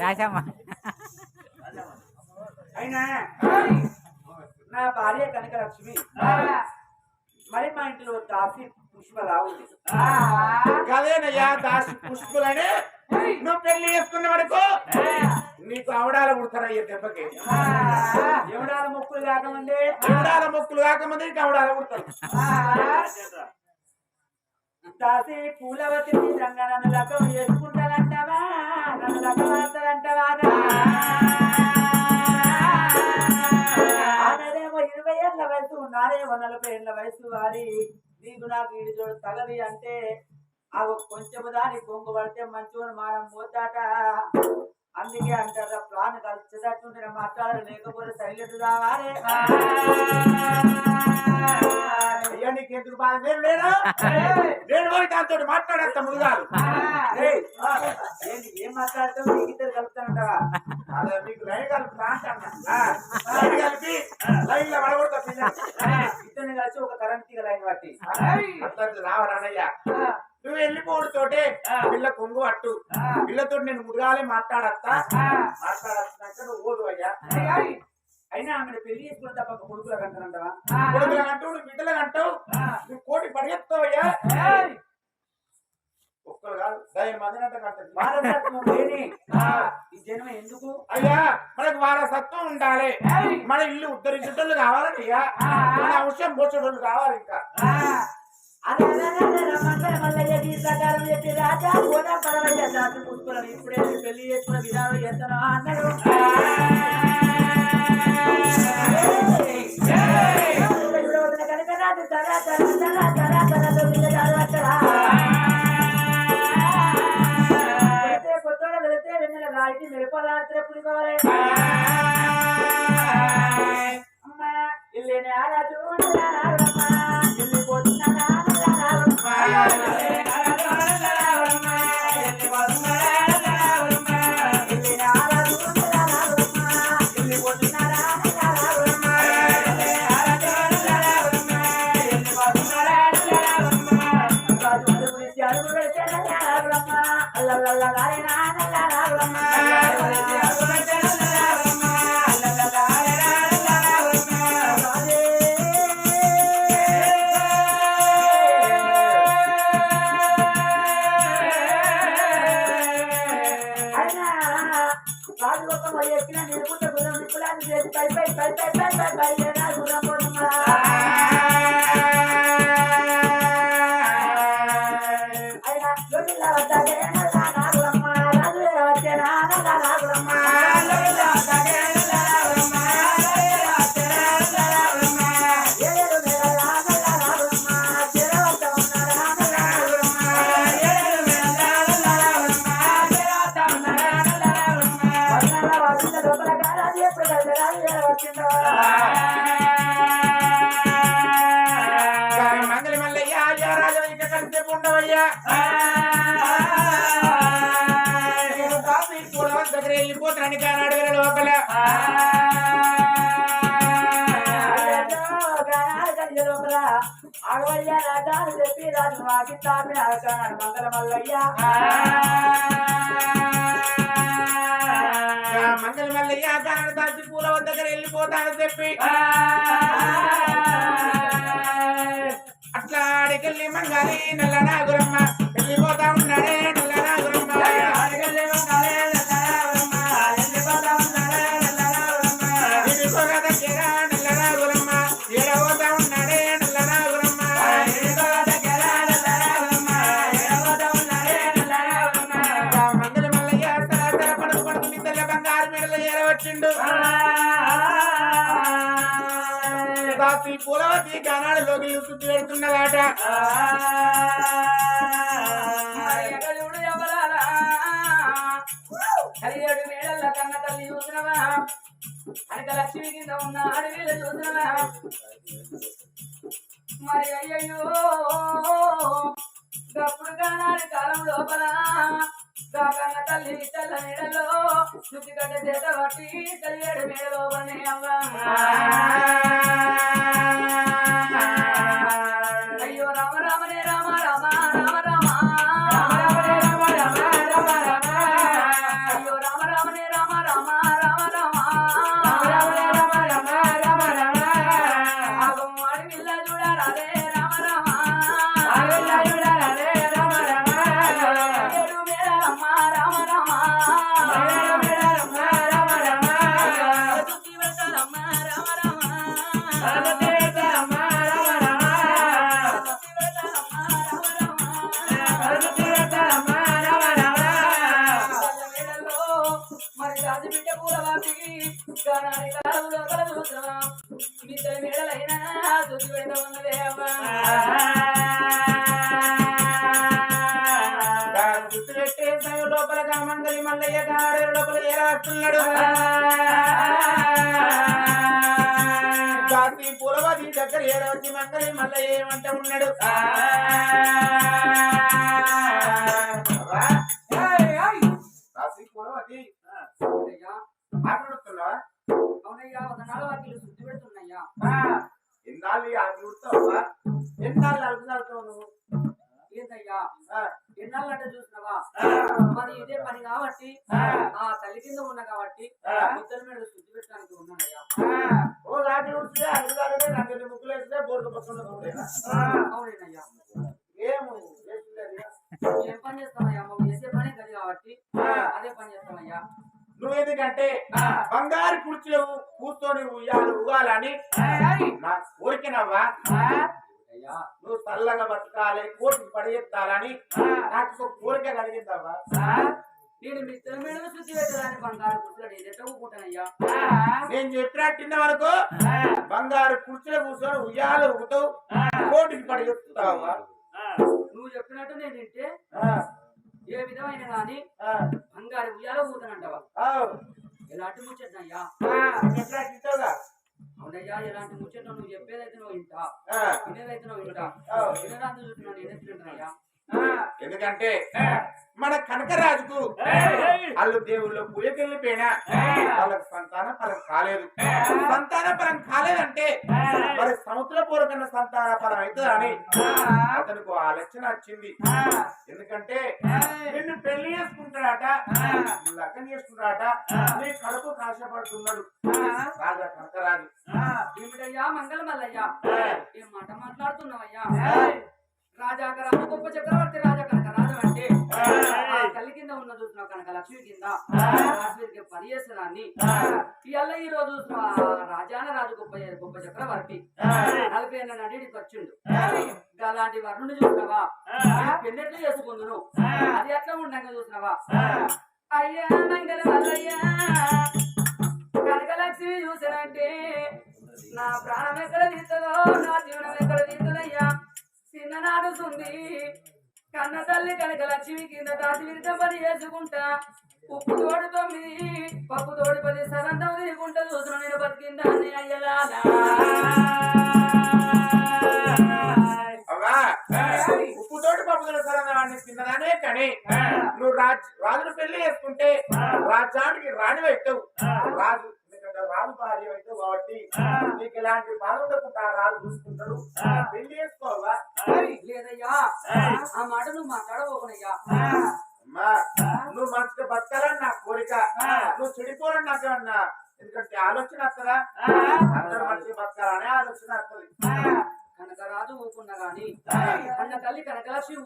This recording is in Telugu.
రాశామా అయినా నా భార్య కనక లక్ష్మి మరి మా ఇంట్లో దాసి పుష్పలా ఉంది. కదేనయ్యా దాసి పుష్పులని? నువ్వు పెళ్ళి చేసుకున్న వరకు నీకు అవడాలు కుడతారయ్యా దెబ్బకి. ఎవడాల మొక్కులు కాకముందే అవడాల మొక్కులు కాకముందే నీకు అవడాలు కుడతారు దాసి పూలవతి నిజంగా నన్ను ఆమెదేమో ఇరవై ఏళ్ళ వయసు నాదేమో నలభై ఏళ్ళ వయసు వారి. నీకు నాకు ఈడు చూడు తగది అంటే ఆ కొంచెం దాని కొంగు పడితే మంచిగా మానం పోతాట. అందుకే అంటారు ప్రాణ కలిసేటట్టుంటే మాట్లాడాలి లేకపోతే సైలెంట్ కావాలి నేను లేనా? నేను పోయి దాంతో మాట్లాడేస్తా ముందుగారు ఏం మాట్లాడతావు? నీకు ఇద్దరు కలుపుతానంటావా నీకు లైన్ కలుపుతా. ఆ, లైన్ కలిపి పడగొడతా. ఇద్దరిని కలిసి ఒక కరెంట్ తీగ లైన్ పట్టి. రావరానయ్యా నువ్వు వెళ్ళిపోడు తోటే పిల్ల కొంగు అట్టు పిల్లతో నేను మురుగాలే మాట్లాడత్తా. మాట్లాడత్తాక నువ్వు ఓదు అయ్యా. అయినా ఆమెను పెళ్ళి చేసుకున్న తప్ప కొడుకుల కంటానంటావా కొడుకుల అంటావు నువ్వు బిడ్డల అంటావు నువ్వు కోటి పరిగెత్తావు అయ్యా ఒక్కరు కాదు దయ వారసత్వం లేని ఈ జన్మ ఎందుకు? అయ్యా మనకు వారసత్వం ఉండాలి. మన ఇల్లు ఉద్ధరించేటోళ్ళు కావాలని అయ్యా మన అవసరం పోచేటోళ్ళు కావాలి ఇంకా. ఇప్పుడే పెళ్ళి చేసుకున్న విధానం చేస్తాను అన్నాడు. పెట్టి మిరపదాత్ర పులిగోరే అమ్మా ఇల్లు నేరా ఇల్లు పొద్దున గురం విప్పులాన్ని చేసి పై పై పై పై పై పై పై ఏడా గురం దగ్గర వెళ్ళిపోతాను కానీ అడగల లోపల ఆగవయ్య రాజాను చెప్పి రాజు వాకిస్తాను అడగాను మంగళ మల్లయ్య మంగళ మల్లయ్య కారణ దాచి పూలవన దగ్గర వెళ్ళిపోతానని చెప్పి అట్లా అడిగల్లి మంగాలి నల్ల నాగురమ్మ వెళ్ళిపోతా ఉన్నాడే నల్ల నాగురమ్మ అడిగల్లి మంగాలి నల్ల నాగురమ్మ వెళ్ళిపోతా ఉన్నాడే నల్ల నాగురమ్మ వెళ్ళిపోగా దగ్గర నల్ల నాగురమ్మ ఏడవోతా ఉన్నాడే నల్ల నాగురమ్మ వెళ్ళిపోగా దగ్గర నల్ల నాగురమ్మ ఏడవోతా ఉన్నాడే నల్ల నాగురమ్మ మంగళ మల్లయ్య సరసర పడుకు పడుకు మిద్దల బంగారు మెడలు ఏరవచ్చిండు పూలవతి గానాడు లోకి శుద్ధి పెడుతున్నదాట హరిహరుడు మేడల్ల కన్న తల్లి చూసినవా? కనక లక్ష్మి కింద ఉన్న అడవిలో చూసినవా? మరి అయ్యయ్యో! గప్పుడు కానాడు కాలం లోపల. గా కన్న తల్లి తెల్ల మేడలో శుద్ధి గడ్డ చేత పట్టి కలిగేడు మేడలో పని అయ్యో రామ రామనే రామ రామ. కలదుతున్నా మిద్దెల తుది వెంట ఉన్నదే అవ్వా గుర్తు లోపలగా మంగళి మల్లయ్య గారు లోపల ఏ రాస్తున్నాడు జాతి దగ్గర ఏ రోజు మంగళి మల్లయ్య ఏమంట ఉన్నాడు ఎన్నాళ్ళంటే చూసినావా? మరి ఇదే పని కాబట్టి ఆ. తల్లి కింద ఉన్నా కాబట్టి. ముద్దల మీద శుద్ధి పెట్టడానికి ఉన్నానయ్యా. ఓ రాజు ఉడితే అడుగుతాడే నాకు ఎన్ని ముగ్గులు వేస్తే బోర్డు పక్కన అవునేనయ్యా. ఏము ఏం పని చేస్తానయ్యా మాకు చేసే పని గది కాబట్టి. అదే పని చేస్తానయ్యా నువ్వు ఎందుకంటే బంగారు కుర్చీలో కూర్చొని ఉయ్యాలు ఉగాలని నా కోరికనవ్వా నువ్వు చల్లగా బతకాలి కోటికి పడేస్తాలని నాకు ఒక కోరిక కలిగిందవ్వా. నేను మీద శుద్ధి పెట్టడానికి బంగారు గుర్తులు నేను ఎట్లా ఊపుకుంటానయ్యా నేను చెప్పినట్టు వరకు బంగారు కుర్చీలో కూర్చొని ఉయ్యాలు ఊగుతావు కోటికి పడేస్తావా నువ్వు చెప్పినట్టు నేను తింటే ఏ విధమైన గాని బంగారు ఉయ్యాల ఊతానంటావా ఎలాంటి ముచ్చటనయ్యా? చెప్పినట్టు ఇస్తావుగా అవునయ్యా ఎలాంటి ముచ్చట నువ్వు చెప్పేదైతే నువ్వు ఆ. వినేదైతే నువ్వు ఆ. వినరాదు చూస్తున్నా నేనే ఎందుకంటే మన కనకరాజుకు వాళ్ళు దేవుళ్ళు పూజకెళ్ళిపోయినా వాళ్ళకి సంతాన పరం కాలేదు. సంతాన పరం కాలేదంటే మరి సముద్ర పూర్వకన్న సంతాన పరం అవుతుంది అని అతనికి ఆలోచన వచ్చింది. ఎందుకంటే నిన్ను పెళ్ళి చేసుకుంటాడట లగ్నం చేసుకుంటాడట నీ కడుపు కాశపడుతున్నాడు. రాజా కనకరాజు. ఏమిటయ్యా మంగళ మల్లయ్యా ఆ. ఏం మాట మాట్లాడుతున్నావయ్యా. రాజాక రాజు గొప్ప చక్రవర్తి రాజా కనుక రాజు అంటే ఆ తల్లి కింద ఉన్న చూసిన కనుక లక్ష్మి కింద రాజుకి పని చేసేదాన్ని ఇవాళ ఈ రోజు రాజాన రాజు గొప్ప గొప్ప చక్రవర్తి. నలభై ఏళ్ళ నడికి వచ్చిండు. అలాంటి వర్ణుని చూసినావా పెళ్ళెట్లు చేసుకుందును. అది ఎట్లా ఉండగా చూసినావా అయ్యా మంగళ మల్లయ్యా కనకలక్ష్మి చూసానంటే నా ప్రాణం ఎక్కడ తీస్తుందో నా జీవనం ఎక్కడ తీస్తుందయ్యా? చిన్ననాడు సుంది కన్న తల్లి కనుక లక్ష్మి కింద దాచి విరిత పని చేసుకుంటా ఉప్పు తోడు తొమ్మిది పప్పు తోడు పది సరంతం తిరుగుంటా చూసిన నేను బతికిందాన్ని అయ్యలాలా అవా ఉప్పు తోటి తిన్నదానే కానీ. నువ్వు రాజు రాజును పెళ్ళి చేసుకుంటే రాజ్యానికి రాణి అవుతావు రాజు ఎందుకంటే రాజు భార్య అవుతావు కాబట్టి నీకు ఇలాంటి బాధ ఉండకుండా రాజు చూసుకుంటాడు. పెళ్ళి చేసుకోవా? లేదయ్యా. ఆ. మాట నువ్వు మాట్లాడబోకునయ్యా. అమ్మా నువ్వు మంచిగా బతకాలని నా కోరిక. నువ్వు చెడిపోవాలని నాకు అన్నా ఎందుకంటే ఆలోచన వస్తుందా అందరూ మంచిగా బతకాలనే ఆలోచన వస్తుంది కనకరాజు ఊకున్నా గాని అన్న తల్లి కనకలక్ష్మి